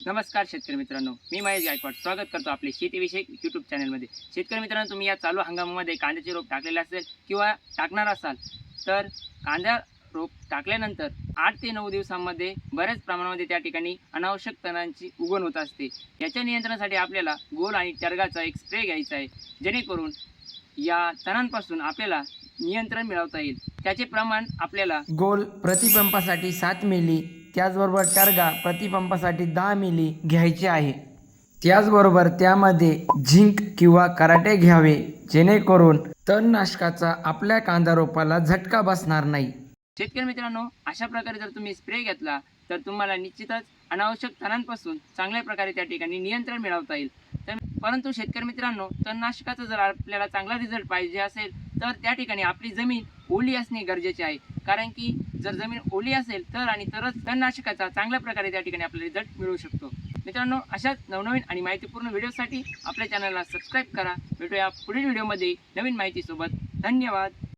नमस्कार शेतकरी मित्रांनो मी महेश गायकवाड. स्वागत करतो आपले शेतीविषयक यूट्यूब चॅनलमध्ये शेतकरी मित्रांनो तुम्ही या चालू हंगामामध्ये कांद्याचे रोप टाकलेले असेल किंवा टाकणार असाल तर कांदा रोप टाकल्यानंतर आठ ते नऊ दिवसांमध्ये बऱ्याच प्रमाणामध्ये त्या ठिकाणी अनावश्यक तणांची उगवण होत असते. याच्या नियंत्रणासाठी आपल्याला गोल आणि टर्गाचा एक स्प्रे घ्यायचा आहे जेणेकरून या तणांपासून आपल्याला नियंत्रण मिळवता येईल. त्याचे प्रमाण आपल्याला गोल प्रतिपंपासाठी सात मिली त्याचबरोबर टर्गा प्रतिपंपासाठी दहा मिली घ्यायचे आहे. त्याचबरोबर त्यामध्ये झिंक किंवा कराटे घ्यावे जेणेकरून तणनाशकाचा आपल्या कांदा रोपाला झटका बसणार नाही. शेतकरी मित्रांनो अशा प्रकारे जर तुम्ही स्प्रे घेतला तर तुम्हाला निश्चितच अनावश्यक तणांपासून चांगल्या प्रकारे त्या ठिकाणी नियंत्रण मिळवता येईल. तर परंतु शेतकरी मित्रांनो तणनाशकाचा जर आपल्याला चांगला रिझल्ट पाहिजे असेल तर त्या ठिकाणी आपली जमीन ओली असणे गरजेचे आहे. कारण की जर जमीन ओली असेल तर आणि तरच तणनाशकाचा चांगल्या प्रकारे त्या ठिकाणी आपल्याला रिझल्ट मिळू शकतो. मित्रांनो अशाच नवनवीन आणि माहितीपूर्ण व्हिडिओसाठी आपल्या चॅनलला सबस्क्राईब करा. भेटूया पुढील व्हिडिओमध्ये नवीन माहितीसोबत. धन्यवाद!